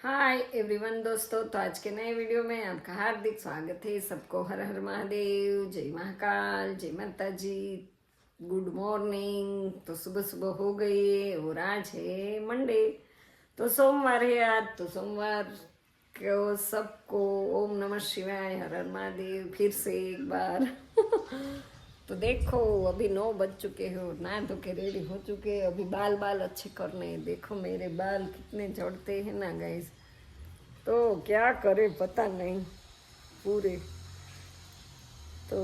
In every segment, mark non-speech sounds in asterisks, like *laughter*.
Hi everyone दोस्तों तो आज के नए वीडियो में आपका हार्दिक स्वागत है। सबको हर हर महादेव, जय महाकाल, जय माता जी गुड मॉर्निंग तो सुबह सुबह हो गई और आज है मंडे तो सोमवार है आज तो सोमवार को सबको ओम नमः शिवाय, हर हर महादेव, फिर से एक बार। *laughs* तो देखो, अभी नौ बज चुके हो नहा धो के रेडी हो चुके हैं। अभी बाल बाल अच्छे करने देखो मेरे बाल कितने झड़ते हैं ना गाइस तो क्या करे, पता नहीं पूरे। तो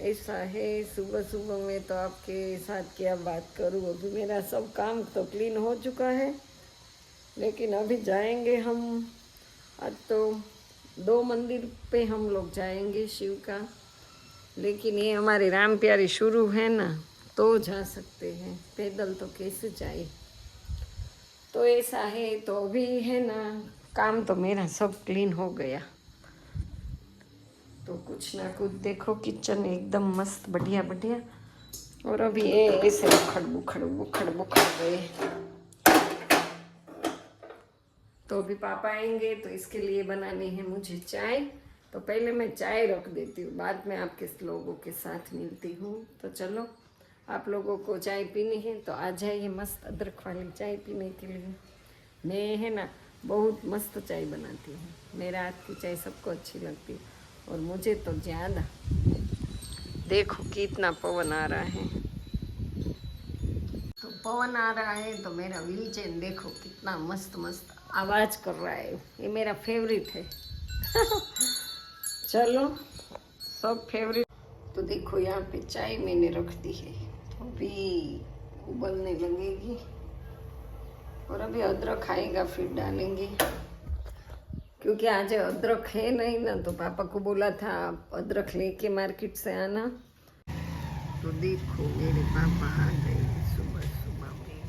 ऐसा है सुबह सुबह में तो आपके साथ क्या बात करूँ? अभी मेरा सब काम तो क्लीन हो चुका है। लेकिन अभी जाएँगे हम। आज तो दो मंदिर पे हम लोग जाएँगे शिव का। लेकिन ये हमारी राम प्यारी शुरू है ना तो जा सकते हैं। पैदल तो कैसे जाए? तो ऐसा है तो अभी है ना, काम तो मेरा सब क्लीन हो गया। तो कुछ ना कुछ देखो किचन एकदम मस्त, बढ़िया बढ़िया। और अभी ये ऐसे उखड़ बुखड़ बुखड़ बुखड़ गए। तो अभी पापा आएँगे तो इसके लिए बनानी है मुझे चाय। तो पहले मैं चाय रख देती हूँ, बाद में आपके लोगों के साथ मिलती हूँ। तो चलो, आप लोगों को चाय पीनी है तो आ जाइए मस्त अदरक वाली चाय पीने के लिए। मैं है ना, बहुत मस्त चाय बनाती हूँ। मेरा हाथ की चाय सबको अच्छी लगती है और मुझे तो ज़्यादा। देखो कितना पवन आ रहा है। तो पवन आ रहा है तो मेरा व्हील देखो कितना मस्त मस्त आवाज़ कर रहा है। ये मेरा फेवरेट है। *laughs* चलो सब फेवरेट तो देखो यहाँ पे चाय मैंने रख दी है तो अभी उबलने लगेगी और अभी अदरक आएगा फिर डालेंगे क्योंकि आज अदरक है नहीं ना तो पापा को बोला था आप अदरक लेके मार्केट से आना तो देखो मेरे पापा आ गए सुबह सुबह में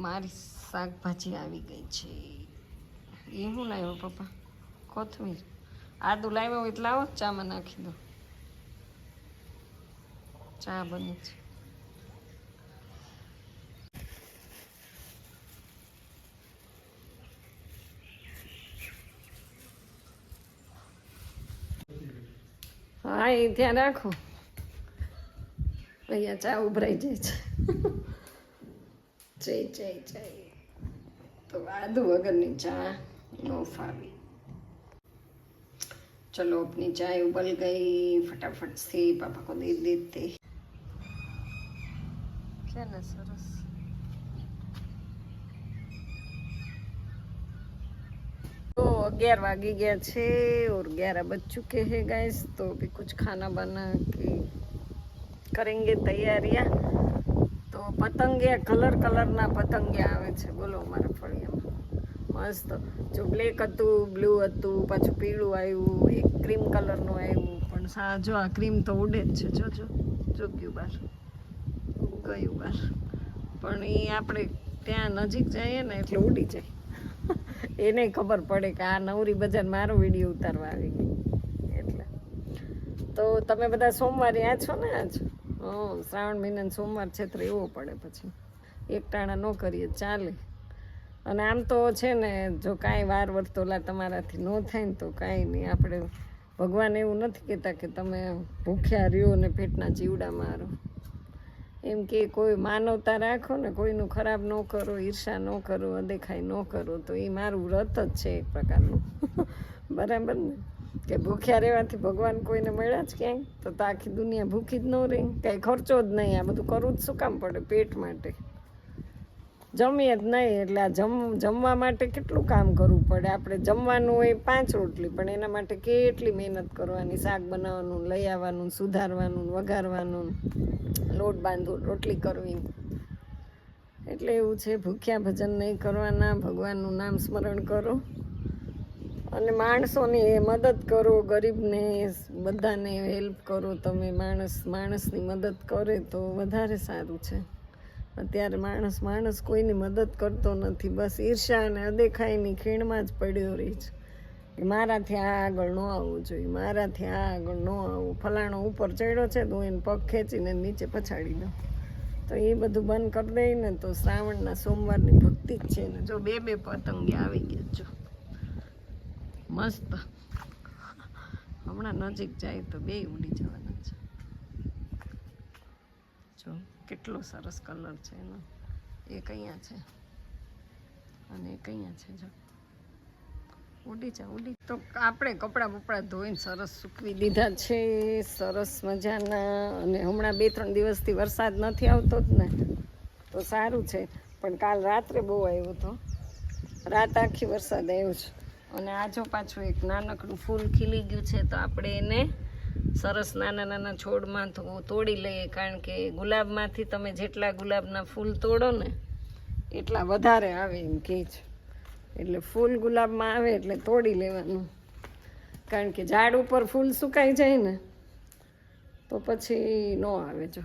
મારી શાકભાજી આવી ગઈ છે એ શું લાવ્યો પપ્પા. કોથમીર. આદુ લાવ્યો એટલે લાવો ચામાં નાખી દો. ચા બની છે. હા, એ ધ્યાન રાખો. અહીંયા ચા ઉભરાઈ જાય છે. જય જય જય. તો આદુ વગરની ચા. નો ફાવી चलो अपनी चाय उबल गई फटाफट से पापा को दे देते क्या ना सरस तो ग्यारह वागे गया छे और ग्यारह बज चुके हैं गैस तो अभी कुछ खाना बना के करेंगे तैयारियां તો પતંગિયા કલર કલરના પતંગિયા આવે છે બોલો અમારા ફળિયામાં મસ્ત. જો બ્લેક હતું બ્લુ હતું, પાછું પીળું આવ્યું, એક ક્રીમ કલરનું આવ્યું. પણ સા, જો આ ક્રીમ તો ઉડે જ છે. જો જો જો ગયું બાર ગયું બાર પણ એ આપણે ત્યાં નજીક જઈએ ને એટલે ઉડી જાય. *laughs* એને ખબર પડે કે આ નવરી બજાર મારો વીડિયો ઉતારવા આવી ગઈ. એટલે. તો તમે બધા સોમવારે આ છો ને આજ? હં, શ્રાવણ મહિનાનો સોમવાર છે તો રહેવો પડે પછી. એકટાણા ન કરીએ, ચાલે. અને આમ તો છે ને, જો કાંઈ વાર વર્તોલા તમારાથી ન થાય ને તો કાંઈ નહીં. આપણે ભગવાન એવું નથી કહેતા કે તમે ભૂખ્યા રહ્યો ને પેટના જીવડા મારો. એમ કે કોઈ માનવતા રાખો ને, કોઈનું ખરાબ ન કરો, ઈર્ષા ન કરો, અદેખાઈ ન કરો, તો એ મારું વ્રત જ છે એક પ્રકારનું. *laughs* બરાબર ને? કે ભૂખ્યા રહેવાથી ભગવાન કોઈને મળ્યા જ ક્યાંય? તો આખી દુનિયા ભૂખી જ ન રહી. કાંઈ ખર્ચો જ નહીં. આ બધું કરવું જ શું કામ પડે? પેટ માટે. જમીએ જ નહીં એટલે આ જમ, જમવા માટે કેટલું કામ કરવું પડે? આપણે જમવાનું હોય પાંચ રોટલી, પણ એના માટે કેટલી મહેનત કરવાની? શાક બનાવવાનું, લઈ આવવાનું, સુધારવાનું, વઘારવાનું, લોટ બાંધો, રોટલી કરવી. એટલે એવું છે, ભૂખ્યા ભજન નહીં કરવાના, ભગવાનનું નામ સ્મરણ કરો. અને માણસોની મદદ કરો, ગરીબને બધાને હેલ્પ કરો. તમે માણસ, માણસની મદદ કરે તો વધારે સારું છે. અત્યારે માણસ માણસ કોઈની મદદ કરતો નથી. બસ ઈર્ષા અને અદેખાઈની ખીણમાં જ પડ્યો રહી છે. મારાથી આ આગળ ન આવવું જોઈએ, મારાથી આ આગળ ન આવવું. ફલાણો ઉપર ચડ્યો છે તો હું એને પગ ખેંચીને નીચે પછાડી દઉં. તો એ બધું બંધ કરી દઈ ને તો શ્રાવણના સોમવારની ભક્તિ જ છે ને જો બે બે પતંગે આવી ગયા જો મસ્ત. હમણાં નજીક જાય તો બે ઉડી જવાના છે. જો. કેટલો સરસ કલર છે એનો. એક અહીંયા છે. અને એક અહીંયા છે, જો. ઉડી જા, ઉડી. તો આપણે કપડાં બપડા ધોઈને સરસ સૂકવી દીધા છે. સરસ મજાના. અને હમણાં બે ત્રણ દિવસથી વરસાદ નથી આવતો જ ને. તો સારું છે. પણ કાલ રાત્રે બહુ આવ્યો હતો રાત આખી વરસાદ આવ્યો છે. અને આજો પાછું એક નાનકડું ફૂલ ખીલી ગયું છે, તો આપણે એને સરસ નાના નાના છોડમાં તોડી લઈએ, કારણ કે ગુલાબમાંથી તમે જેટલા ગુલાબના ફૂલ તોડો ને એટલા વધારે આવે એમ કહે છે. એટલે ફૂલ ગુલાબમાં આવે એટલે તોડી લેવાનું. કારણ કે ઝાડ ઉપર ફૂલ સુકાઈ જાય ને, તો પછી ન આવે જો.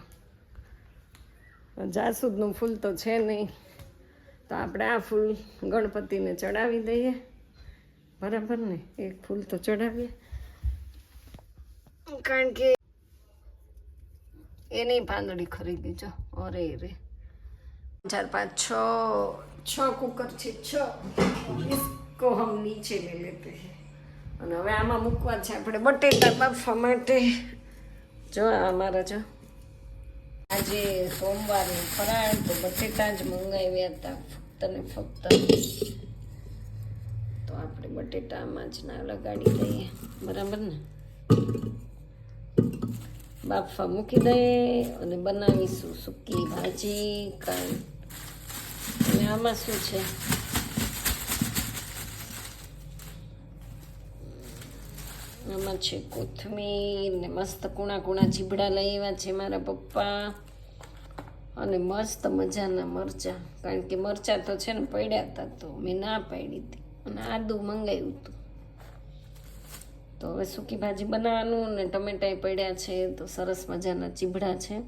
જાસૂદનું ફૂલ તો છે નહીં. તો આપણે આ ફૂલ ગણપતિને ચડાવી દઈએ. બરાબર ને? એક ફૂલ તો ચડાવીએ. કારણ કે એની પાંદડી ખરીદી, જો. અરે રે. ચાર, પાંચ, છ છ કુકર છે, છ. ઇસકો હમ નીચે લે લેતે અને હવે આમાં મૂકવા છે આપણે બટેટા બાફવા માટે. જો અમારા, જો. આજે સોમવારે ફરાળ, તો બટેટા જ મંગાવ્યા હતા. ફક્ત ને ફક્ત. તો આપણે બટેટામાં જ ના લગાડી દઈએ. બરાબર ને? બાફવા મૂકી દઈએ અને બનાવીશું સૂકી ભાજી, કાંઈ. અને આમાં શું છે? આમાં છે કોથમીર ને મસ્ત કુણા કુણા ચીબડા લઈ આવ્યા છે મારા પપ્પા. અને મસ્ત મજાના મરચાં. કારણ કે મરચાં તો છે ને પડ્યા હતા તો મેં ના પાડી હતી. અને આદું મંગાવ્યું હતું. તો હવે સૂકી ભાજી બનાવવાનું ને ટમેટા પડ્યા છે, તો સરસ મજાના ચીબડા છે.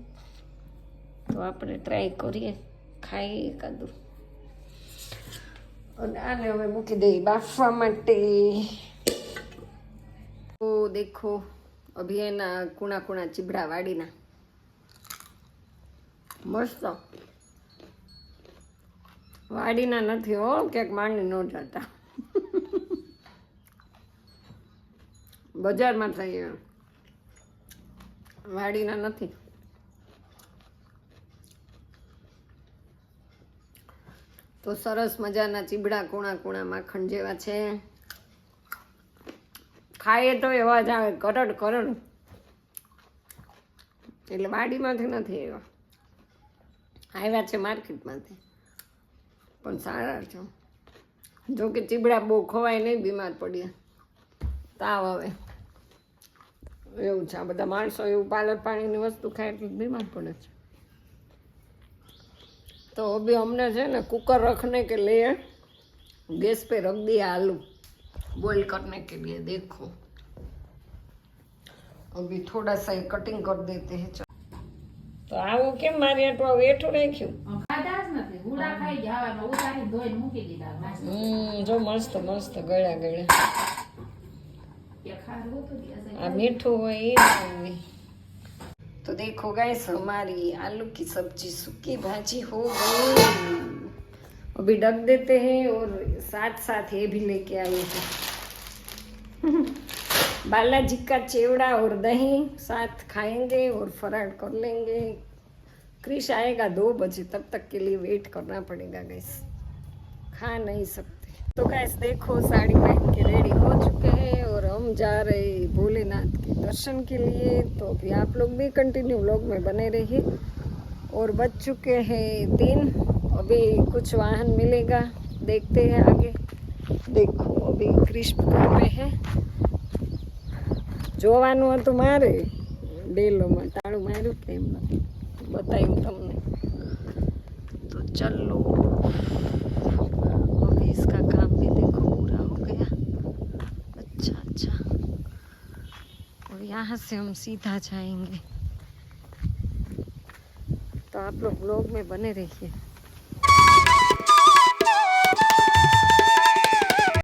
તો આપણે ટ્રાય કરીએ, ખાઈએ એકાદું. અને આને હવે મૂકી દઈએ બાફવા માટે. તો દેખો, અભી એના કુણા કુણા ચીબડા વાડીના. મસ્ત. વાડીના નથી હો, ક્યાંક માંડી ન જતા. બજારમાં થઈએ વાડીના નથી. તો સરસ મજાના ચીબડા કુણા કુણા માખણ જેવા છે. ખાઈએ તો એવા જ આવે કરડ કરડ. એટલે વાડીમાંથી નથી એવા આવ્યા છે માર્કેટમાંથી. પણ સારા છે. જો કે ચીબડા બહુ ખવાય નહીં, બીમાર પડીએ. તાવ આવે. એવું છે આ બધા માણસો એવું પાલર પાણીની વસ્તુ ખાય એટલે બીમાર પડે છે. તો બી અમને છે ને કુકર રખને કે લે ગેસ પે રખ દે આલુ. બોઈલ કરને કે લે દેખો. અભી થોડા સા કટિંગ કરી દેતે હે તો આવું કેમ મારી આટલું વેઠું રાખ્યું ખાઈ જવાનું ઉતારી ધોઈને મૂકી દીધા. હમ જો મસ્ત મસ્ત ગળ્યા ગળ્યા. मीठू तो देखो गैस हमारी आलू की सब्ज़ी सूखी भाजी हो गई। अभी ढक देते हैं और साथ साथ ये भी लेके आए थे *laughs* बालाजी का चेवड़ा और दही साथ खाएँगे और फराड़ कर लेंगे। क्रिश आएगा दो बजे तब तक के लिए वेट करना पड़ेगा गैस खा नहीं सकते। तो गैस देखो साड़ी पहन के रेडी हो चुके हैं। हम जा रहे हैं भोलेनाथ के दर्शन के लिए तो अभी आप लोग भी कंटिन्यू व्लॉग में बने रहिए और बज चुके हैं तीन अभी कुछ वाहन मिलेगा देखते हैं आगे देखो अभी कृष्ण घर में है જોવાનું હતું મારે ડેલોમાં તાળું માર્યું કે એમ નથી બતાવ્યું તમને તો ચલો और यहाँ से हम सीधा जाएंगे तो आप लोग ब्लॉग में बने रहिए